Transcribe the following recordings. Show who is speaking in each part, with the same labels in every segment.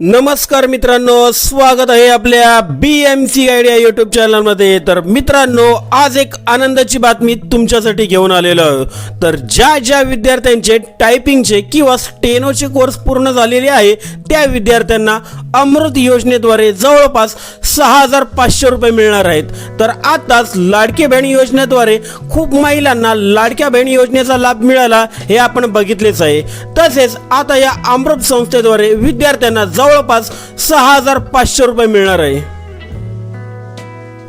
Speaker 1: नमस्कार मित्रांनो स्वागत आहे आपल्या B M C idea YouTube चॅनलमध्ये तर मित्रांनो आज एक आनंदाची बातमी तुमच्यासाठी घेऊन आलेलो तर ज्या ज्या विद्यार्थ्यांचे टायपिंगचे किंवा स्टेनोचे कोर्स पूर्ण झालेले आहे त्या विद्यार्थ्यांना अमृत योजनेद्वारे जवळपास सहा हजार पाचशे रुपये मिळणार आहेत. तर आताच लाडक्या बहीण योजनेद्वारे खूप महिलांना लाडक्या बहीण योजनेचा लाभ मिळाला हे आपण बघितलेच आहे. तसेच आता या अमृत संस्थेद्वारे विद्यार्थ्यांना जवळपास सहा हजार पाचशे रुपये मिळणार आहे.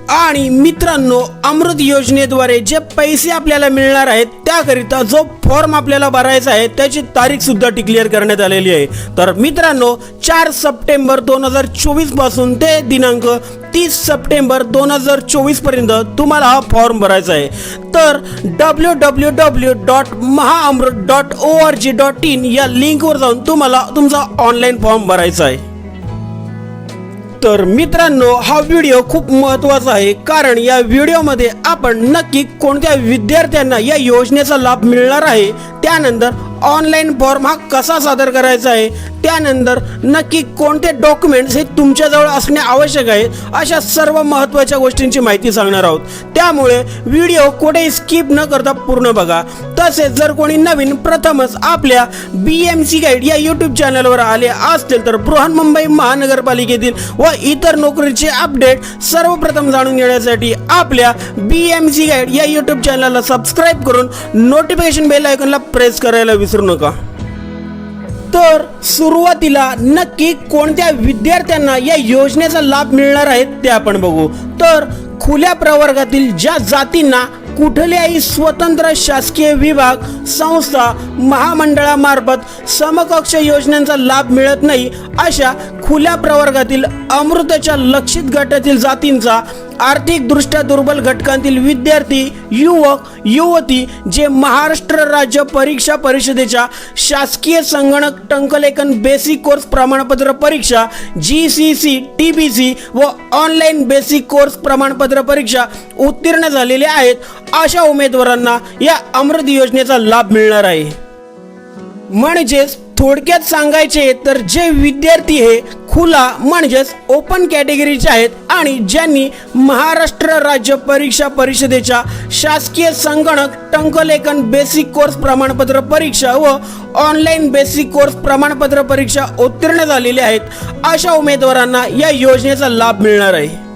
Speaker 1: आणि मित्रांनो अमृत योजनेद्वारे जे पैसे आपल्याला मिळणार आहेत त्याकरिता जो फॉर्म आपल्याला भरायचा आहे त्याची तारीख सुद्धा डिक्लेअर करण्यात आलेली आहे. तर मित्रांनो चार सप्टेंबर दोन हजार चोवीसपासून ते दिनांक तीस सप्टेंबर दोन हजार चोवीसपर्यंत तुम्हाला हा फॉर्म भरायचा आहे. तर W W W dot Mahaamrut dot O R G dot in या लिंकवर जाऊन तुम्हाला तुमचा ऑनलाईन फॉर्म भरायचा आहे. तर मित्रांनो हा व्हिडिओ खूप महत्त्वाचा आहे कारण या व्हिडिओमध्ये आपण नक्की कोणत्या विद्यार्थ्यांना या योजनेचा लाभ मिळणार आहे त्यानंतर ऑनलाईन फॉर्म हा कसा सादर करायचा आहे त्यानंतर नक्की कोणते डॉक्युमेंट्स हे तुमच्याजवळ असणे आवश्यक आहे अशा सर्व महत्त्वाच्या गोष्टींची माहिती सांगणार आहोत. त्यामुळे व्हिडिओ कुठेही स्किप न करता पूर्ण बघा. तसेच जर कोणी नवीन प्रथमच आपल्या बी एम सी गाईड या यूट्यूब चॅनलवर आले असतील तर बृहन्मुंबई महानगरपालिकेतील व इतर नोकरीचे अपडेट सर्वप्रथम जाणून घेण्यासाठी आपल्या बी एम सी गाईड या यूट्यूब चॅनलला सबस्क्राईब करून नोटिफिकेशन बेल आयकॉनला प्रेस करायला विसरू नका. तर सुरुवातीला नक्की कोणत्या विद्यार्थ्यांना या योजनेचा लाभ मिळणार आहे ते आपण बघू. तर खुल्या प्रवर्गातील ज्या जातींना कुठल्याही स्वतंत्र शासकीय विभाग संस्था महामंडळामार्फत समकक्ष योजनांचा लाभ मिळत नाही अशा खुल्या प्रवर्गातील अमृतच्या लक्षित गटातील जातींचा आर्थिकदृष्ट्या दुर्बल घटकांतील विद्यार्थी युवक युवती जे महाराष्ट्र राज्य परीक्षा परिषदेच्या शासकीय संगणक टंकलेखन बेसिक कोर्स प्रमाणपत्र परीक्षा G C C T B C व ऑनलाईन बेसिक कोर्स प्रमाणपत्र परीक्षा उत्तीर्ण झालेले आहेत. अशा उमेदवारांना या अमृत योजनेचा लाभ मिळणार आहे. म्हणजेच थोडक्यात सांगायचे तर जे विद्यार्थी हे खुला म्हणजेच ओपन कॅटेगरीचे आहेत. आणि ज्यांनी महाराष्ट्र राज्य परीक्षा परिषदेच्या शासकीय संगणक टंकलेखन बेसिक कोर्स प्रमाणपत्र परीक्षा व ऑनलाईन बेसिक कोर्स प्रमाणपत्र परीक्षा उत्तीर्ण झालेले आहेत. अशा उमेदवारांना या योजनेचा लाभ मिळणार आहे.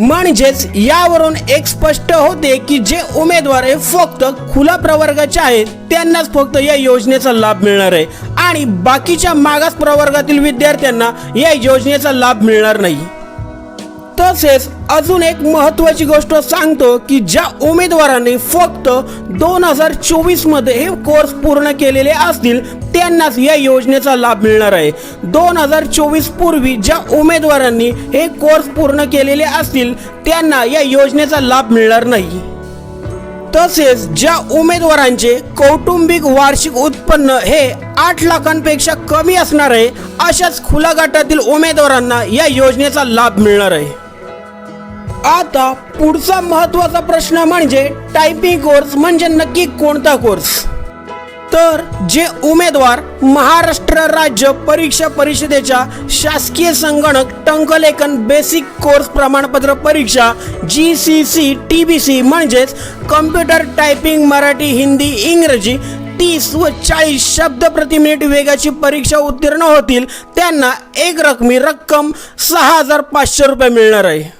Speaker 1: म्हणजेच यावरून एक स्पष्ट होते की जे उमेदवार हे फक्त खुला प्रवर्गाचे आहेत त्यांनाच फक्त या योजनेचा लाभ मिळणार आहे. आणि बाकीच्या मागास प्रवर्गातील विद्यार्थ्यांना या योजनेचा लाभ मिळणार नाही. तसेच अजून एक महत्वाची गोष्ट सांगतो की ज्या उमेदवारांनी फक्त दोन हजार चोवीसमध्ये हे कोर्स पूर्ण केलेले असतील त्यांनाच या योजनेचा लाभ मिळणार आहे. दोन हजार चोवीस पूर्वी ज्या उमेदवारांनी हे कोर्स पूर्ण केलेले असतील त्यांना या योजनेचा लाभ मिळणार नाही. तसेच ज्या उमेदवारांचे कौटुंबिक वार्षिक उत्पन्न हे आठ लाखांपेक्षा कमी असणार आहे अशाच खुला गटातील उमेदवारांना या योजनेचा लाभ मिळणार आहे. आता पुढचा महत्त्वाचा प्रश्न म्हणजे टायपिंग कोर्स म्हणजे नक्की कोणता कोर्स तर जे उमेदवार महाराष्ट्र राज्य परीक्षा परिषदेच्या शासकीय संगणक टंकलेखन बेसिक कोर्स प्रमाणपत्र परीक्षा G C C T B C म्हणजेच कम्प्युटर टायपिंग मराठी हिंदी इंग्रजी तीस व चाळीस शब्द प्रति मिनिट वेगाची परीक्षा उत्तीर्ण होतील. त्यांना एक रकमी रक्कम सहा हजार पाचशे रुपये मिळणार आहे.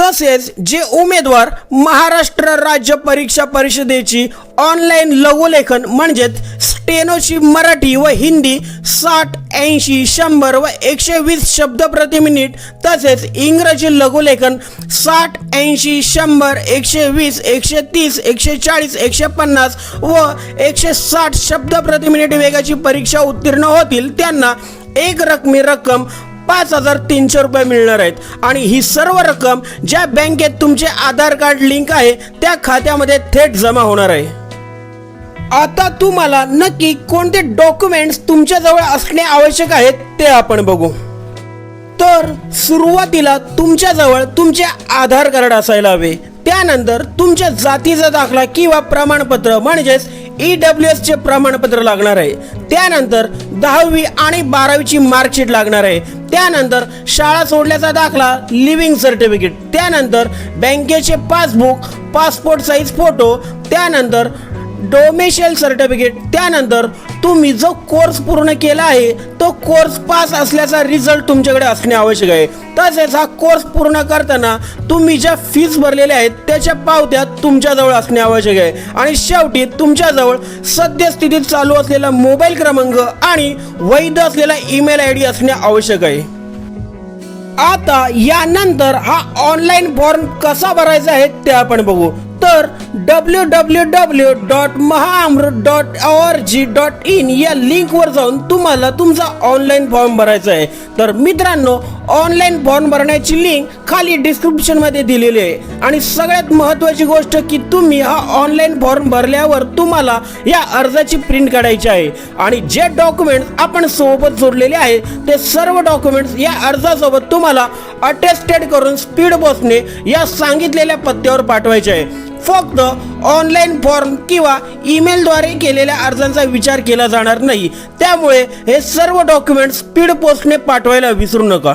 Speaker 1: तसेच जे उमेदवार महाराष्ट्र राज्य परीक्षा परिषदेची ऑनलाईन लघुलेखन म्हणजेच स्टेनोची मराठी व हिंदी साठ ऐंशी शंभर व एकशे वीस शब्द प्रति मिनिट तसेच इंग्रजी लघुलेखन साठ ऐंशी शंभर एकशे वीस एकशे तीस एकशे चाळीस एकशे पन्नास व एकशे साठ शब्द प्रति मिनिट वेगाची परीक्षा उत्तीर्ण होतील. त्यांना एक रकमी रक्कम पाच हजार तीनशे रुपये मिळणार आहेत. आणि ही सर्व रक्कम ज्या बँकेत तुमचे आधार कार्ड लिंक आहे त्या खात्यामध्ये थेट जमा होणार आहे. आता तुम्हाला नक्की कोणते डॉक्युमेंट्स तुमच्याजवळ असणे आवश्यक आहेत ते आपण बघू. तर सुरुवातीला तुमच्याजवळ तुमचे आधार कार्ड असायला हवे. त्यानंतर तुमच्या जातीचा दाखला किंवा प्रमाणपत्र म्हणजेच ई डब्ल्यू एसचे प्रमाणपत्र लागणार आहे. त्यानंतर दहावी आणि बारावीची मार्कशीट लागणार आहे. त्यानंतर शाळा सोडल्याचा दाखला लिव्हिंग सर्टिफिकेट. त्यानंतर बँकेचे पासबुक पासपोर्ट साईज फोटो. त्यानंतर डोमेशियल सर्टिफिकेट. त्यानंतर तुम्ही जो कोर्स पूर्ण केला आहे तो कोर्स पास असल्याचा रिझल्ट तुमच्याकडे असणे आवश्यक आहे. तसेच हा कोर्स पूर्ण करताना तुम्ही ज्या फीज भरलेल्या आहेत त्याच्या पावत्या तुमच्याजवळ असणे आवश्यक आहे. आणि शेवटी तुमच्याजवळ सद्यस्थितीत चालू असलेला मोबाईल क्रमांक आणि वैध असलेला ईमेल आय डी असणे आवश्यक आहे. आता यानंतर हा ऑनलाईन फॉर्म कसा भरायचा आहे ते आपण बघू. तर W W W dot Mahaamrut dot R G dot in या लिंकवर जाऊन तुम्हाला तुमचा ऑनलाईन फॉर्म भरायचा आहे. तर मित्रांनो ऑनलाईन फॉर्म भरण्याची लिंक खाली डिस्क्रिप्शनमध्ये दिलेली आहे. आणि सगळ्यात महत्त्वाची गोष्ट की तुम्ही हा ऑनलाईन फॉर्म भरल्यावर तुम्हाला या अर्जाची प्रिंट काढायची आहे. आणि जे डॉक्युमेंट्स आपण सोबत जोडलेले आहे ते सर्व डॉक्युमेंट्स या अर्जासोबत तुम्हाला अटेस्टेड करून स्पीड बसने या सांगितलेल्या पत्त्यावर पाठवायचे आहे. फक्त ऑनलाईन फॉर्म किंवा ईमेलद्वारे केलेल्या अर्जांचा विचार केला जाणार नाही. त्यामुळे हे सर्व डॉक्युमेंट स्पीड पोस्टने पाठवायला विसरू नका.